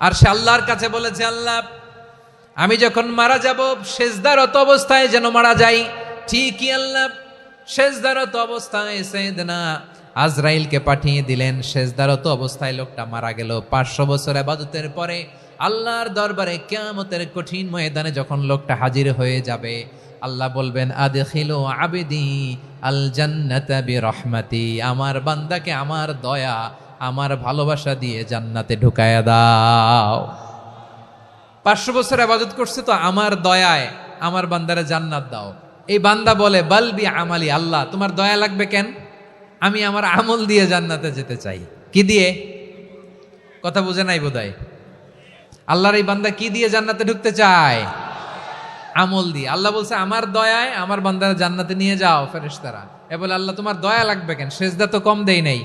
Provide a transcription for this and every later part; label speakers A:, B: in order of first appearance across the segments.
A: আর সে আল্লাহর কাছে বলেছে, আল্লাহ, আমি যখন মারা যাব, শেষদারত অবস্থায় যেন মারা যাই। ঠিকই আল্লাহ, শেষদারত অবস্থায় সেদনা আজরাইলকে পাঠিয়ে দিলেন। শেষদারত অবস্থায় লোকটা মারা গেল। পাঁচশো বছর আবাদতের পরে আল্লাহর দরবারে কেয়ামতের কঠিন ময়দানে যখন লোকটা হাজির হয়ে যাবে, আল্লাহ বলবেন, আদখিলু আবেদি আল জান্নাতা বিরহমাতি, আমার বান্দাকে আমার দয়া আমার ভালোবাসা দিয়ে জান্নাতে ঢুকায়া দাও। পাঁচশো বছর আবাদত করছে তো আমার দয়ায় আমার বান্দারে জান্নাত দাও। এই বান্দা বলে বালবি আমালি, আল্লাহ, তোমার দয়া লাগবে কেন? আমি আমার আমল দিয়ে জান্নাতে যেতে চাই। কি দিয়ে? কথা বুঝে নাই বোধহয়? আল্লাহর এই বান্দা কি দিয়ে জান্নাতে ঢুকতে চায়? আমল দিয়ে। আল্লাহ বলছে, আমার দয়ায় আমার বান্দারা জান্নাতে নিয়ে যাও ফেরেশতারা। এ বলে, আল্লাহ, তোমার দয়া লাগবে কেন? সেজদা তো কম দেই নাই।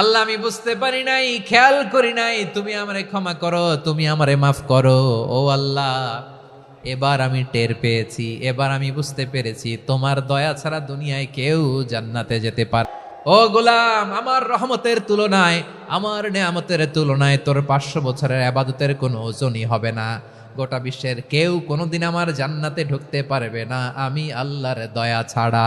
A: আল্লাহ, আমি বুঝতে পারি নাই, খেয়াল করি নাই, তুমি আমারে ক্ষমা করো, তুমি আমারে মাফ করো। ও আল্লাহ, এবার আমি টের পেয়েছি, এবার আমি বুঝতে পেরেছি, তোমার দয়া ছাড়া দুনিয়ায় কেউ জান্নাতে যেতে পারে। ও গোলাম, আমার রহমতের তুলনায়, আমার নেয়ামতের তুলনায় তোর পাঁচশো বছরের আবাদতের কোনো ওজনই হবে না। গোটা বিশ্বের কেউ কোনোদিন আমার জান্নাতে ঢুকতে পারবে না, আমি আল্লাহর দয়া ছাড়া।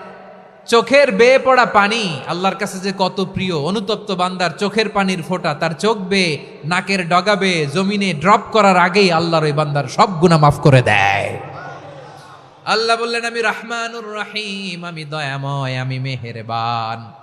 A: চোখের বেয়ে পড়া পানি, আল্লাহর কাছে যে কত প্রিয়, অনুতপ্ত বান্দার চোখের পানির ফোঁটা, তার চোখ বেয়ে, নাকের ডগাবে জমিনে ড্রপ করার আগেই আল্লাহর ওই বান্দার সব গুণা মাফ করে দেয়। আল্লাহ বললেন, আমি রাহমানুর রাহিম, আমি দয়াময়, আমি মেহেরবান।